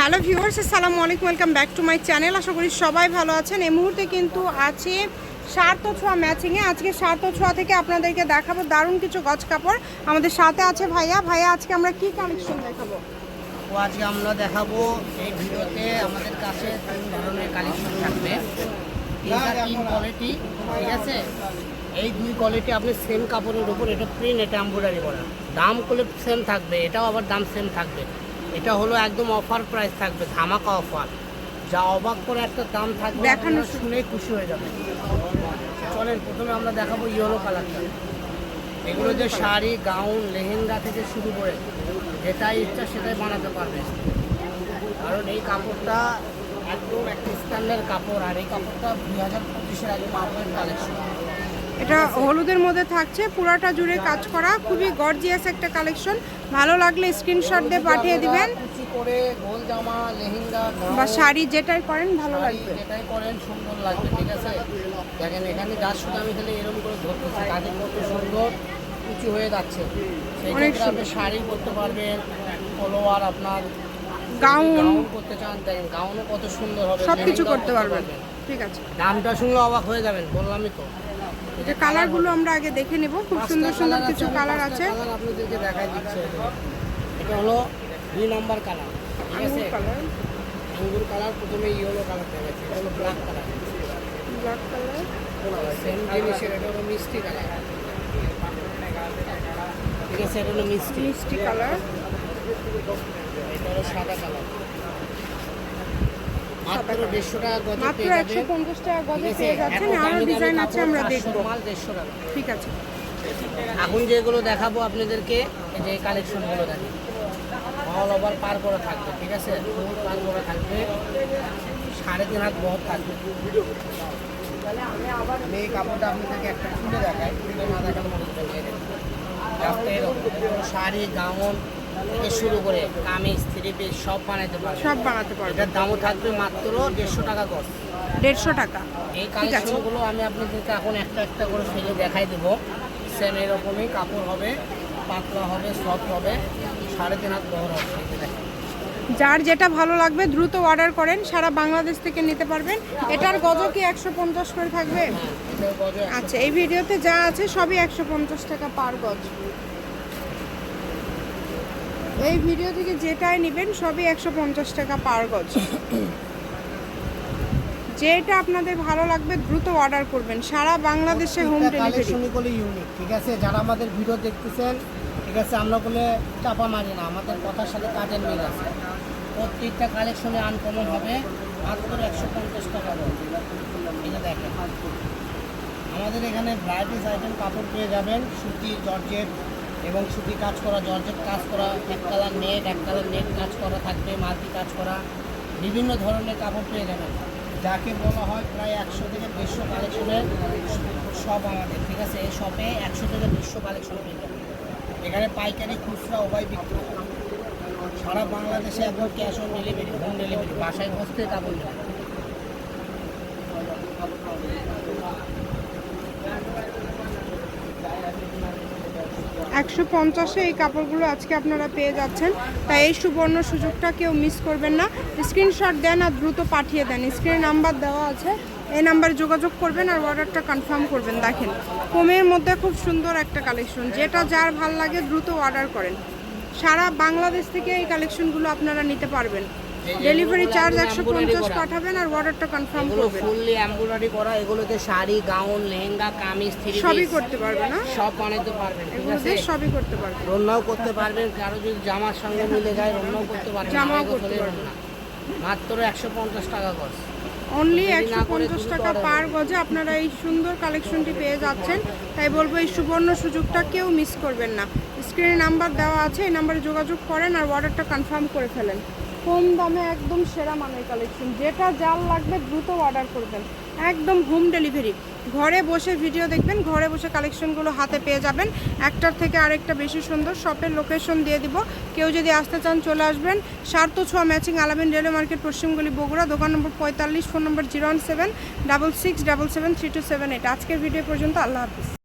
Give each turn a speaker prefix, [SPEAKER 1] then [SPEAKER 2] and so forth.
[SPEAKER 1] Hello viewers আসসালামু আলাইকুম welcome back to my channel. আশা করি সবাই ভালো আছেন। এই মুহূর্তে কিন্তু আছে সার্থ ছোঁয়া ম্যাচিংয়ে আজকে সার্থ ছোঁয়া থেকে আপনাদেরকে দেখাবো দারুণ কিছু গছ কাপড়। আমাদের সাথে আছে ভাইয়া। ভাইয়া আজকে আমরা কি কালেকশন দেখাবো?
[SPEAKER 2] তো আজকে আমরা দেখাবো এই ভিডিওতে আমাদের কাছে তিন ধরনের কালেকশন থাকবে। তিনটা তিন কোয়ালিটি ঠিক আছে? এই দুই কোয়ালিটি আপনি সেম কাপড়ের উপর এটা প্রিন্ট এটা এম্ব্রয়ডারি করা। দাম করলে সেম থাকবে এটাও আবার দাম সেম থাকবে। এটা হলো একদম অফার প্রাইস থাকবে ধামাকা অফার যা অবাক করে একটা দাম থাকবে
[SPEAKER 1] দেখানো
[SPEAKER 2] আপনারা শুনেই খুশি হয়ে যাবে চলেন প্রথমে আমরা দেখাবো ইয়েলো কালারটা এগুলো যে শাড়ি গাউন লেহেঙ্গা থেকে শুরু করে যেটাই ইচ্ছা সেটাই বানাতে পারবে। কারণ এই কাপড়টা একদম একটা স্ট্যান্ডার্ড কাপড় আর এই কাপড়টা দুই হাজার পঁচিশের আগে মার্কেট কালেকশন
[SPEAKER 1] এটা হলুদের মধ্যে থাকছে পুরাটা জুড়ে কাজ করা খুবই গর্জিয়াস একটা কালেকশন ভালো লাগলে স্ক্রিনশট দিয়ে পাঠিয়ে দিবেন।
[SPEAKER 2] করে গোল জামা লেহেঙ্গা
[SPEAKER 1] বা শাড়ি যেটাই করেন ভালো লাগবে।
[SPEAKER 2] যেটাই করেন সুন্দর লাগবে ঠিক আছে? দেখেন এখানে যার শুধু আমি খালি এরকম করে ধরতেছি কাজে কত সুন্দর উঁচু হয়ে যাচ্ছে। সেই
[SPEAKER 1] অনেক
[SPEAKER 2] ক্ষেত্রে আপনি শাড়ি করতে পারবেন পলোয়ার আপনার
[SPEAKER 1] গাউন।
[SPEAKER 2] গাউন করতে চান দেখেন গাউনও কত সুন্দর হবে
[SPEAKER 1] সব কিছু করতে পারবেন। ঠিক আছে।
[SPEAKER 2] দামটা শুনলে অবাক হয়ে যাবেন বললামই তো।
[SPEAKER 1] যে কালারগুলো আমরা আগে দেখে নেব খুব সুন্দর সুন্দর কিছু কালার আছে।
[SPEAKER 2] কালার আপনাদেরকে দেখাই দিচ্ছে এটা হলো দুই নাম্বার কালার ঠিক আছে?
[SPEAKER 1] কালার।
[SPEAKER 2] আঙ্গুর কালার প্রথমে ইয়েলো কালার দেখাচ্ছে এটা হলো black colour.
[SPEAKER 1] Black colour.
[SPEAKER 2] Same জিনিসের এটা হলো মিষ্টি কালার। ঠিক আছে এটা হলো মিষ্টি।
[SPEAKER 1] মিষ্টি কালার।
[SPEAKER 2] এটা হলো সাদা কালার। মাত্র দেড়শো টাকা গজে
[SPEAKER 1] মাত্র একশো পঞ্চাশ টাকা গজে পেয়ে যাচ্ছেন। আরও ডিজাইন আছে আমরা দেখব।
[SPEAKER 2] মাল দেড়শো টাকা।
[SPEAKER 1] ঠিক আছে।
[SPEAKER 2] এখন যেগুলো দেখাবো আপনাদেরকে এই যে কালেকশনগুলো দেখেন। অল ওভার পার করা থাকবে ঠিক আছে? পার করা থাকবে। সাড়ে তিন হাত বহর থাকবে। আমি এই কাপড়টা আপনাদেরকে একটা খুলে দেখাই। খুলে না দেখানো মনে করবেন শাড়ি গাউন থেকে শুরু করে কামিজ থ্রি পিস সব বানাইতে পারবে।
[SPEAKER 1] সব বানাতে পারবেন
[SPEAKER 2] এটার দামও থাকবে মাত্র দেড়শো টাকা গজ।
[SPEAKER 1] দেড়শো টাকা।
[SPEAKER 2] এই। কালেকশনগুলো আমি আপনাদেরকে এখন একটা একটা করে ফেলে দেখাই দেবো। সেম এরকমই কাপড় হবে পাতলা হবে সফট হবে সাড়ে তিন হাত বহর হবে।
[SPEAKER 1] যার যেটা ভালো লাগবে দ্রুত অর্ডার করেন সারা বাংলাদেশ থেকে নিতে পারবেন। এটার গজ কি একশো পঞ্চাশ করে থাকবে?
[SPEAKER 2] হ্যাঁ
[SPEAKER 1] আচ্ছা এই ভিডিওতে যা আছে সবই একশো পঞ্চাশ টাকা পার গজ। এই ভিডিও থেকে যেটাই নেবেন সবই একশো পঞ্চাশ টাকা পার গজ। যেটা আপনাদের ভালো লাগবে দ্রুত অর্ডার করবেন। সারা বাংলাদেশে হোম ডেলিভারি
[SPEAKER 2] করলে ইউনিক ঠিক আছে? যারা আমাদের ভিডিও দেখতেছেন ঠিক আছে আমরা বলে চাপা মারি না আমাদের কথার সাথে কাজের মিল আছে। প্রত্যেকটা কালেকশনে আনকমন হবে মাত্র একশো পঞ্চাশ টাকা যে দেখেন আমাদের এখানে ভ্যারাইটিস আইটেম কাপড় পেয়ে যাবেন সুতি জর্জেট এবং সুতি কাজ করা, জর্জেট কাজ করা এক কালার নেট এক কালার নেট কাজ করা থাকবে মাল্টি কাজ করা, বিভিন্ন ধরনের কাপড় পেয়ে যাবেন। যাকে বলা হয় প্রায় একশো থেকে দেড়শো কালেকশনের সব আমাদের, ঠিক আছে? এই শপে একশো থেকে দেড়শো কালেকশন পেয়ে যাবেন। এখানে পাইকারি খুচরা, উভয় বিক্রি। সারা বাংলাদেশে একদম cash on delivery home delivery বাসায় বসতে কাপড় নেবে
[SPEAKER 1] একশো পঞ্চাশে এই কাপড়গুলো আজকে আপনারা পেয়ে যাচ্ছেন। তাই এই সুবর্ণ সুযোগটা কেউ মিস করবেন না। স্ক্রিনশট দেন আর দ্রুত পাঠিয়ে দেন। স্ক্রিনে নাম্বার দেওয়া আছে। এই নাম্বারে যোগাযোগ করবেন আর অর্ডারটা কনফার্ম করবেন। দেখেন, কমের মধ্যে খুব সুন্দর একটা কালেকশন যেটা যার ভালো লাগে দ্রুত অর্ডার করেন। সারা বাংলাদেশ থেকে এই কালেকশনগুলো আপনারা নিতে পারবেন। ডেলিভারি চার্জ একশো পঞ্চাশ পাঠাবেন আর অর্ডারটা কনফার্ম করবেন।
[SPEAKER 2] ফুললি এমব্রয়ডারি করা এগুলোতে শাড়ি গাউন লেহেঙ্গা কামিজ থ্রি
[SPEAKER 1] সবই করতে পারবে না?
[SPEAKER 2] সব বানাইতে পারবেন ঠিক আছে?
[SPEAKER 1] সবই করতে পারবে।
[SPEAKER 2] রন্নাও করতে পারবেন কারও যদি জামার সঙ্গে মিলে যায় রন্নাও করতে পারবেন
[SPEAKER 1] জামাও করতে পারবেন।
[SPEAKER 2] মাত্র একশো পঞ্চাশ টাকা গজ
[SPEAKER 1] অনলি একশো পঞ্চাশ টাকা পার গজে আপনারা এই সুন্দর কালেকশনটি পেয়ে যাচ্ছেন। তাই বলব এই সুবর্ণ সুযোগটা কেউ মিস করবেন না। স্ক্রিনে নাম্বার দেওয়া আছে এই নাম্বারে যোগাযোগ করেন আর অর্ডারটা কনফার্ম করে ফেলেন। কম দামে একদম সেরা মানের কালেকশন যেটা যার লাগবে দ্রুত অর্ডার করবেন। একদম হোম ডেলিভারি ঘরে বসে ভিডিও দেখবেন, ঘরে বসে কালেকশনগুলো হাতে পেয়ে যাবেন। একটার থেকে আরেকটা বেশি সুন্দর শপের লোকেশন দিয়ে দিব। কেউ যদি আসতে চান চলে আসবেন। সার্থ ছোঁয়া ম্যাচিং আলামিন রেলওয়ে মার্কেট পশ্চিমগুলি বগুড়া। দোকান নম্বর পঁয়তাল্লিশ phone number zero one seven double six double seven three two seven eight আজকের ভিডিও পর্যন্ত আল্লাহ হাফিজ।